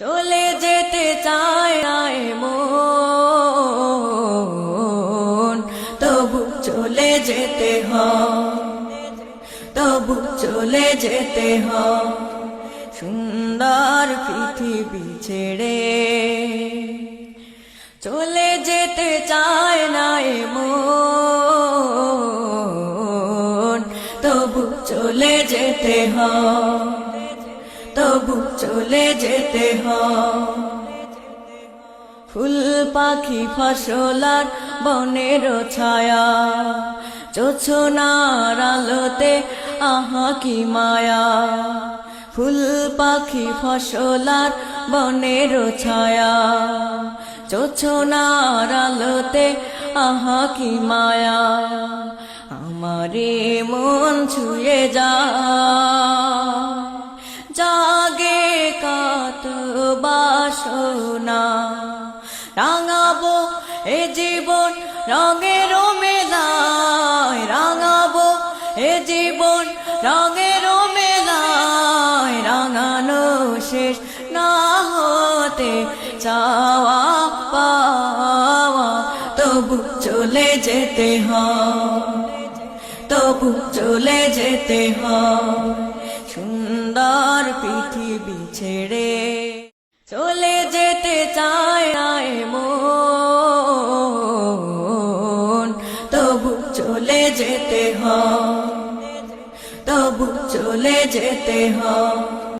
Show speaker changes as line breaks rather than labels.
চলে যেতে চায় মন। তবু চলে যেতে হয়, তবু চলে যেতে হ সুন্দর পৃথিবী ছেড়ে চলে যেতে চায় এ মন। তবু চলে যেতে হয়। তবু চলে যেতে হয় ফুল পাখি ফসলার বনের ছায়া, চোছনার আলোতে আহা কি মায়া। ফুল পাখি ফসলার বনের ছায়া, চোছনার আলোতে আহা কি মায়া। আমারে মন ছুঁয়ে যা। কাত বাসনা রাঙাবো এ জীবন রঙের মেলায়, রাঙাবো এ জীবন রঙের মেলায়। রাঙানো শেষ না হতে চাওয়া পাওয়া, তবু চলে যেতে হয়, তবু চলে যেতে হয়। সুন্দর পৃথিবী ছেড়ে চলে যেতে চায় আয় মন। তবু চলে যেতে হ তবু চলে যেতে হয়।